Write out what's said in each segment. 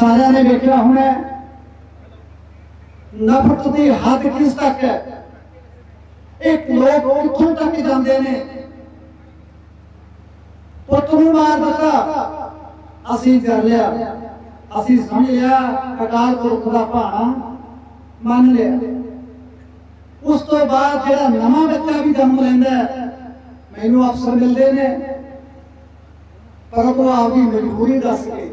ਸਾਰਿਆਂ ਨੇ ਵੇਖਿਆ ਹੋਣਾ ਨਫ਼ਰਤ ਦੀ ਹੱਦ ਕਿਸ ਤੱਕ ਹੈ? ਇੱਕ ਲੋਕ ਕਿੱਥੋਂ ਤੱਕ ਜਾਂਦੇ ਨੇ? ਪੁੱਤ ਨੂੰ ਮਾਰ ਦਿੱਤਾ। ਅਸੀਂ ਕਰ ਲਿਆ। ਅਸੀਂ ਸਮਝ ਲਿਆ, ਅਕਾਲ ਪੁਰਖ ਦਾ ਭਾਣਾ ਮੰਨ ਲਿਆ। ਉਸ ਤੋਂ ਬਾਅਦ ਜਿਹੜਾ ਨਵਾਂ ਬੱਚਾ ਵੀ ਜਨਮ ਲੈਂਦਾ ਮੈਨੂੰ ਅਫਸਰ ਮਿਲਦੇ ਨੇ। ਪਰ ਉਹ ਆਪਦੀ ਮਜਬੂਰੀ ਦੱਸ ਕੇ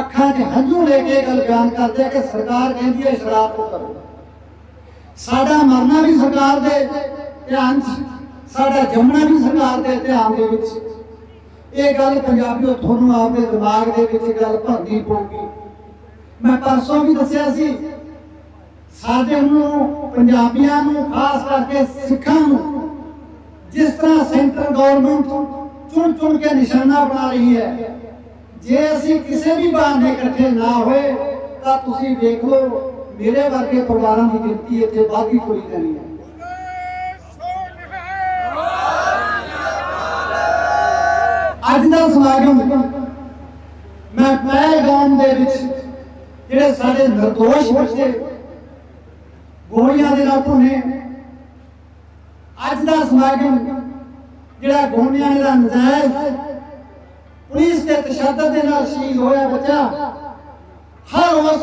ਅੱਖਾਂ 'ਚ ਹੰਝੂ ਲੈ ਕੇ ਇਹ ਗੱਲ ਬਿਆਨ ਕਰਦੇ ਆ ਕਿ ਸਰਕਾਰ ਕਹਿੰਦੀ ਹੈ ਸ਼ਰਾਬ ਤੋਂ ਕਰੋ। ਸਾਡਾ ਮਰਨਾ ਵੀ ਸਰਕਾਰ ਦੇ ਧਿਆਨ 'ਚ, ਸਾਡਾ ਜੰਮਣਾ ਵੀ ਸਰਕਾਰ ਦੇ ਧਿਆਨ ਦੇ ਵਿੱਚ। ਇਹ ਗੱਲ ਪੰਜਾਬੀਓ ਤੁਹਾਨੂੰ ਆਪਦੇ ਦਿਮਾਗ ਦੇ ਵਿੱਚ ਗੱਲ ਭਰਨੀ ਪਊਗੀ। ਮੈਂ ਪਰਸੋਂ ਵੀ ਦੱਸਿਆ ਸੀ, ਸਾਡੇ ਨੂੰ, ਪੰਜਾਬੀਆਂ ਨੂੰ, ਖਾਸ ਕਰਕੇ ਸਿੱਖਾਂ ਨੂੰ, ਜਿਸ ਤਰ੍ਹਾਂ ਸੈਂਟਰ ਗਵਰਨਮੈਂਟ ਚੁਣ ਚੁਣ ਕੇ ਨਿਸ਼ਾਨਾ ਬਣਾ ਰਹੀ ਹੈ ਜੇ ਅਸੀਂ ਕਿਸੇ ਵੀ ਬਹਾਨੇ ਇਕੱਠੇ ਨਾ ਹੋਏ, ਤਾਂ ਤੁਸੀਂ ਦੇਖ ਲਓ, ਮੇਰੇ ਵਰਗੇ ਪਰਿਵਾਰਾਂ ਦੀ ਗਿਣਤੀ ਇੱਥੇ ਵਾਧੀ ਹੋਈ ਜਾਣੀ ਹੈ। ਅੱਜ ਦਾ ਸਮਾਗਮ ਮੈਂ ਪਹਿਲਗਾਮ ਦੇ ਵਿੱਚ ਜਿਹੜੇ ਸਾਡੇ ਨਿਰਦੋਸ਼ ਬੱਚੇ ਗੋਲੀਆਂ ਦੇ ਨਾਲ ਭੁੰਨੇ। ਅੱਜ ਦਾ ਸਮਾਗਮ ਜਿਹੜਾ ਗੋਲੀਆਂ ਦਾ ਨਜਾਇਜ਼ ਪੁਲਿਸ ਦੇ ਤਸ਼ੱਦਦ ਦੇ ਨਾਲ ਸ਼ਹੀਦ ਹੋਇਆ ਬੱਚਾ। ਹਰ ਉਸ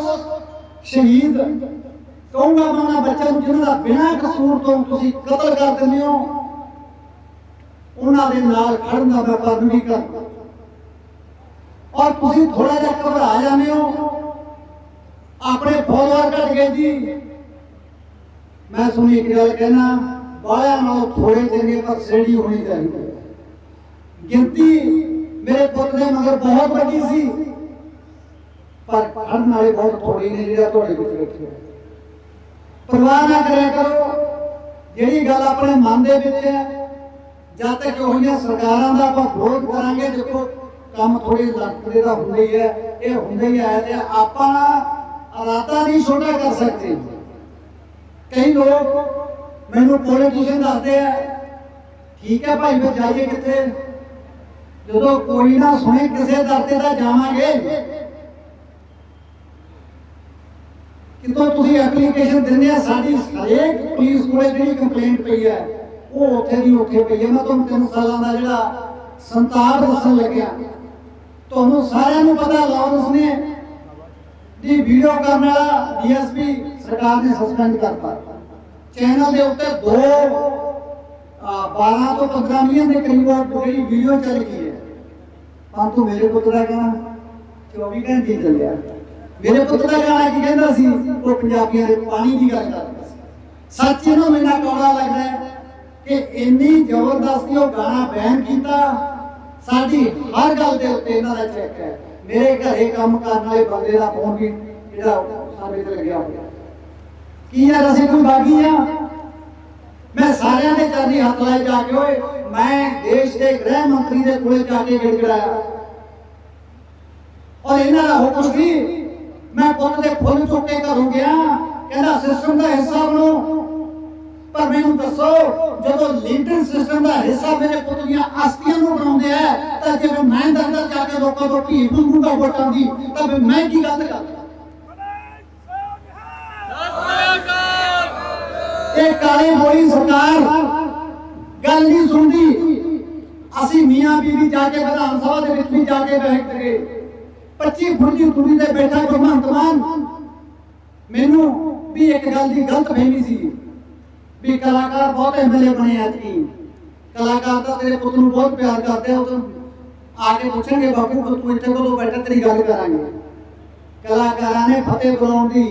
ਸ਼ਹੀਦ। ਕਹੂੰਗਾ ਮੈਂ ਉਹਨਾਂ ਬੱਚਿਆਂ ਨੂੰ ਜਿਨ੍ਹਾਂ ਦਾ ਬਿਨਾਂ ਕਸੂਰ ਤੋਂ ਤੁਸੀਂ ਕਤਲ ਕਰ ਦਿੰਦੇ ਹੋ, ਉਹਨਾਂ ਦੇ ਨਾਲ ਖੜਨ ਦਾ ਮੈਂ ਪਰਨ ਵੀ ਕਰਦਾ। ਔਰ ਤੁਸੀਂ ਥੋੜਾ ਜਿਹਾ ਘਬਰਾ ਜਾਂਦੇ ਹੋ। ਆਪਣੇ ਫੋਲੋਅਰ ਘਟ ਗਏ ਜੀ। ਮੈਂ ਸੁਣੀ ਇੱਕ ਗੱਲ ਕਹਿਣਾ ਬਾਲਿਆਂ ਨਾਲੋਂ ਥੋੜੇ ਚੰਗੇ ਪਰ ਸੇੜੀ ਹੋਣੀ ਚਾਹੀਦੀ ਗਿਣਤੀ ਮੇਰੇ ਪੁੱਤ ਦੇ ਮਗਰ ਬਹੁਤ ਵੱਡੀ ਸੀ। ਪਰ ਖੜਨ ਵਾਲੇ ਬਹੁਤ ਥੋੜੇ ਨੇ ਜਿਹੜਾ ਤੁਹਾਡੇ ਵਿੱਚ ਬੈਠੇ ਆ ਪਰਵਾਹ ਨਾ ਕਰਿਆ ਕਰੋ। ਜਿਹੜੀ ਗੱਲ ਆਪਣੇ ਮਨ ਦੇ ਵਿੱਚ ਹੈ, ਜਦ ਤੱਕ ਉਹ ਸਰਕਾਰਾਂ ਦਾ ਆਪਾਂ ਵਿਰੋਧ ਕਰਾਂਗੇ, ਦੇਖੋ, ਕੰਮ ਥੋੜੇ ਲੜਕਦੇ ਦਾ ਹੁੰਦਾ ਹੀ ਹੈ, ਇਹ ਹੁੰਦਾ ਹੀ ਹੈ ਤੇ ਆਪਾਂ ਇਰਾਦਾ ਨਹੀਂ ਛੋਟਾ ਕਰ ਸਕਦੇ ਕਈ ਲੋਕ ਮੈਨੂੰ ਪੋਲੀਟੀਸ਼ੀਅਨ ਦੱਸਦੇ ਆ ਠੀਕ ਹੈ ਭਾਈ, ਫਿਰ ਜਾਈਏ ਕਿੱਥੇ? ਜਦੋਂ ਕੋਈ ਨਾ ਸੁਣੇ ਕਿਸੇ ਦਰ ਤੇ ਤਾਂ ਜਾਵਾਂਗੇ। ਕਿਤੋਂ ਤੁਸੀਂ ਐਪਲੀਕੇਸ਼ਨ ਦਿੰਦੇ ਆ ਸਾਡੀ ਹਰੇਕ ਪੁਲਿਸ ਕੋਲੇ ਜਿਹੜੀ ਕੰਪਲੇਂਟ ਪਈ ਹੈ ਉਹ ਉੱਥੇ ਦੀ ਉੱਥੇ ਪਈ ਹੈ। ਮੈਂ ਤੁਹਾਨੂੰ ਤਿੰਨ ਸਾਲਾਂ ਦਾ ਜਿਹੜਾ ਸੰਤਾਪ ਦੱਸਣ ਲੱਗਿਆ। ਤੁਹਾਨੂੰ ਸਾਰਿਆਂ ਨੂੰ ਪਤਾ ਲਾਰੈਂਸ ਨੇ ਦੀ ਵੀਡੀਓ ਕਰਨ ਵਾਲਾ ਡੀਐਸਪੀ ਸਰਕਾਰ ਨੇ ਸਸਪੈਂਡ ਕਰਤਾ। ਚੈਨਲ ਦੇ ਉੱਤੇ ਦੋ ਅਹ, 12 ਤੋਂ 15 ਮਿਲੀਅਨ ਦੇ ਕਰੀਬ ਜਿਹੜੀ ਵੀਡੀਓ ਚੱਲ ਗਈ ਹੈ। ਪੰਤੂ ਮੇਰੇ ਪੁੱਤ ਦਾ ਕਹਿਣਾ 24 ਘੰਟੇ ਚੱਲਿਆ। ਮੇਰੇ ਪੁੱਤ ਦਾ ਗਾਣਾ ਕੀ ਕਹਿੰਦਾ ਸੀ, ਉਹ ਪੰਜਾਬੀਆਂ ਦੇ ਪਾਣੀ ਦੀ ਗੱਲ ਕਰਦਾ ਸੀ। ਸੱਚ ਇਹਨੂੰ ਮੈਨੂੰ ਕੌੜਾ ਲੱਗਦਾ ਕਿ ਇੰਨੀ ਜ਼ਬਰਦਸਤੀ ਉਹ ਗਾਣਾ ਬੈਨ ਕੀਤਾ। ਸਾਡੀ ਹਰ ਗੱਲ ਦੇ ਉੱਤੇ ਇਹਨਾਂ ਦਾ ਚੈੱਕ ਹੈ। ਮੇਰੇ ਘਰੇ ਕੰਮ ਕਰਨ ਵਾਲੇ ਬੰਦੇ ਦਾ ਫੋਨ ਵੀ ਜਿਹੜਾ ਸਾਡੇ ਤੇ ਲੱਗਿਆ ਹੋਇਆ। ਕੀ ਯਾਰ ਅਸੀਂ ਕੋਈ ਬਾਗੀ ਆ? ਮੈਂ ਸਾਰਿਆਂ ਦੇ ਚਰਨੀ ਹੱਥ ਲਾਏ ਜਾ ਕੇ ਓਏ, ਮੈਂ ਦੇਸ਼ ਦੇ ਗ੍ਰਹਿ ਮੰਤਰੀ ਦੇ ਕੋਲੇ ਜਾ ਕੇ ਗਿੜਗੜਾਇਆ। ਔਰ ਇਹਨਾਂ ਦਾ ਹੁਕਮ ਸੀ, ਮੈਂ ਪੁੱਤ ਦੇ ਫੁੱਲ ਚੁੱਕ ਕੇ ਘਰੋਂ ਗਿਆ, ਕਹਿੰਦਾ ਸਿਸਟਮ ਦਾ ਹਿੱਸਾ ਬਣੋ। ਪਰ ਮੈਨੂੰ ਦੱਸੋ, ਜਦੋਂ ਲੀਡਰ ਸਿਸਟਮ ਦਾ ਹਿੱਸਾ ਮੇਰੇ ਪੁੱਤ ਦੀਆਂ ਆਸਤੀਆਂ ਨੂੰ ਬਣਾਉਂਦੇ ਆ, ਤਾਂ ਜੇ ਮੈਂ ਅੰਦਰ ਜਾ ਕੇ ਲੋਕਾਂ ਤੋਂ ਭੀਖ ਮੰਗੂਗਾ ਵੋਟਾਂ ਦੀ, ਤਾਂ ਮੈਂ ਕੀ ਗਲਤ ਕਰਾਂ? ਇਹ ਕਾਲੀ ਬੋਲੀ ਸਰਕਾਰ ਗੱਲ ਨਹੀਂ ਸੁਣਦੀ। ਅਸੀਂ ਮੀਆਂ ਬੀਬੀ ਜਾ ਕੇ ਵਿਧਾਨ ਸਭਾ ਦੇ ਵਿੱਚ ਵੀ ਜਾ ਕੇ ਬੈਠ ਗਏ 25 ਫੁੱਟ ਦੂਰੀ ਤੇ ਬੈਠਾ ਭਗਵੰਤ ਮਾਨ, ਮੈਨੂੰ ਵੀ ਇੱਕ ਗੱਲ ਦੀ ਗਲਤ ਫਹਿਮੀ ਸੀ ਵੀ ਕਲਾਕਾਰ ਬਹੁਤ ਐਮਐਲਏ ਬਣੇ ਆ ਜੀ। ਕਲਾਕਾਰ ਤਾਂ ਤੇਰੇ ਪੁੱਤ ਨੂੰ ਬਹੁਤ ਪਿਆਰ ਕਰਦੇ ਆ, ਉਹ ਆ ਕੇ ਪੁੱਛਣਗੇ, ਬਾਪੂ ਕਿ ਤੂੰ ਇੱਥੇ ਕਦੋਂ ਬੈਠਾ, ਤੇਰੀ ਗੱਲ ਕਰਾਂਗੇ। ਕਲਾਕਾਰਾਂ ਨੇ ਫਤਿਹ ਬੁਲਾਉਣ ਦੀ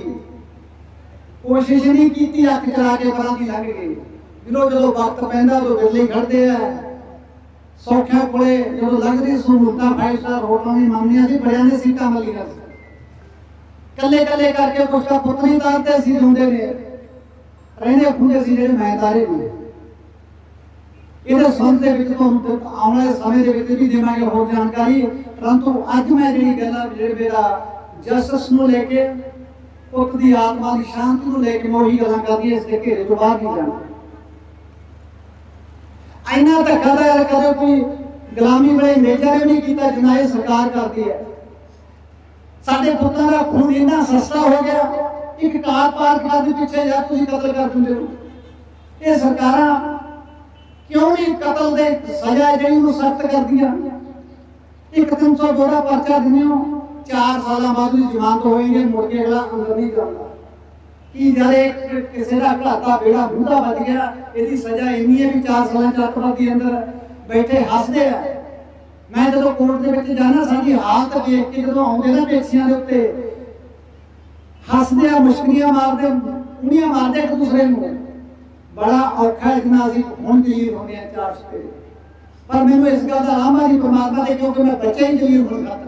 ਕੋਸ਼ਿਸ਼ ਨਹੀਂ ਕੀਤੀ ਅੱਖ ਚਲਾ ਕੇ ਪਰਾਂ ਦੀ ਲੰਘ ਗਏ ਜਦੋਂ ਜਦੋਂ ਵਕਤ ਪੈਂਦਾ, ਉਦੋਂ ਵਿਰਲੇ ਖੜਦੇ ਆ। ਸੌਖਿਆਂ ਕੋਲੇ ਜਦੋਂ ਲੰਘਦੀ ਸਹੂਲਤਾਂ ਫਾਈਵ ਸਟਾਰ ਹੋਟਲਾਂ ਦੀ ਮੰਗਣੀਆਂ ਸੀ, ਬੜਿਆਂ ਨੇ ਸੀਟਾਂ ਮਲੀਆਂ ਸੀ। ਕੱਲੇ ਕੱਲੇ ਕਰਕੇ ਕੁਛ ਦਾ ਪੁੱਤ ਨਹੀਂ ਤਾਰਦੇ ਸੀ ਹੁੰਦੇ ਨੇ ਰਹਿੰਦੇ ਖੁੰਦੇ ਸੀ ਜਿਹੜੇ ਮੈਂ ਤਾਰੇ ਨੇ। ਇਹਦੇ ਸੰਦ ਦੇ ਵਿੱਚ ਤੁਹਾਨੂੰ ਆਉਣ ਵਾਲੇ ਸਮੇਂ ਦੇ ਵਿੱਚ ਵੀ ਦੇਵਾਂਗੇ ਹੋਰ ਜਾਣਕਾਰੀ। ਪਰੰਤੂ ਅੱਜ ਮੈਂ ਜਿਹੜੀ ਗੱਲ ਆ ਜਿਹੜੇ ਮੇਰਾ ਜਸਟਿਸ ਨੂੰ ਲੈ ਕੇ ਪੁੱਤ ਦੀ ਆਤਮਾ ਦੀ ਸ਼ਾਂਤੀ ਨੂੰ ਲੈ ਕੇ ਮੈਂ ਉਹੀ ਗੱਲਾਂ ਕਰਦੀ ਇਸ ਦੇ ਘੇਰੇ ਤੋਂ ਬਾਹਰ ਨਹੀਂ ਜਾਣਾ। ਇੰਨਾ ਧੱਕਾ ਤਾਂ ਯਾਰ ਕਦੇ ਕੋਈ ਗੁਲਾਮੀ ਵੇਲੇ ਅੰਗਰੇਜ਼ਾਂ ਨੇ ਨਹੀਂ ਕੀਤਾ ਜਿੰਨਾ ਇਹ ਸਰਕਾਰ ਕਰਦੀ ਹੈ। ਸਾਡੇ ਪੁੱਤਾਂ ਦਾ ਖੂਨ ਇੰਨਾ ਸਸਤਾ ਹੋ ਗਿਆ, ਇੱਕ ਕਾਰ ਪਾਰਕ ਦੇ ਪਿੱਛੇ ਯਾਰ ਤੁਸੀਂ ਕਤਲ ਕਰ ਦਿੰਦੇ ਹੋ। ਇਹ ਸਰਕਾਰਾਂ ਕਿਉਂ ਨਹੀਂ ਕਤਲ ਦੇ ਸਜ਼ਾ ਜਿਹੜੀ ਨੂੰ ਸਖਤ ਕਰਦੀਆਂ? ਇੱਕ 302 ਦਾ ਪਰਚਾ ਦਿੰਦੇ ਹੋ। 4 ਸਾਲਾਂ ਬਾਅਦ ਉਹਦੀ ਜ਼ਮਾਨਤ ਹੋਏਗੀ ਮੁੜ ਕੇ ਅਗਲਾ ਅੰਦਰ ਨਹੀਂ ਜਾਂਦਾ। ਕੀ ਜਰੇ ਕਿਸੇ ਦਾ ਘਾਤਾ ਬੇੜਾ ਬੁੱਢਾ ਵੱਜ ਗਿਆ, ਇਹਦੀ ਸਜ਼ਾ ਇੰਨੀ ਹੈ ਵੀ 4 ਸਾਲਾਂ ਚ ਅੱਤਵਾਦੀ ਦੇ ਅੰਦਰ ਬੈਠੇ ਹੱਸਦੇ ਆ। ਮੈਂ ਜਦੋਂ ਕੋਰਟ ਦੇ ਵਿੱਚ ਜਾਣਾ, ਸਾਡੀ ਹਾਲਤ ਵੇਖ ਕੇ ਜਦੋਂ ਆਉਂਦੇ ਨਾ ਪੇਸ਼ੀਆਂ ਦੇ ਉੱਤੇ, ਹੱਸਦੇ ਆ, ਮੁਸ਼ਕਲੀਆਂ ਮਾਰਦੇ ਉਣੀਆਂ ਮਾਰਦੇ ਇੱਕ ਦੂਸਰੇ ਨੂੰ। ਬੜਾ ਔਖਾ ਇਤਨਾ ਅਸੀਂ ਹੁਣ ਜਲੀਲ ਹੁੰਦੇ ਆ ਚਾਰ ਸਪੇ ਪਰ ਮੈਨੂੰ ਇਸ ਗੱਲ ਦਾ ਆਮ ਹੈ ਪਰਮਾਤਮਾ ਦੇ ਕਿਉਂਕਿ ਮੈਂ ਬੱਚੇ ਹੀ ਜਲੀਲ ਹੋਣ ਖਾਤਰ।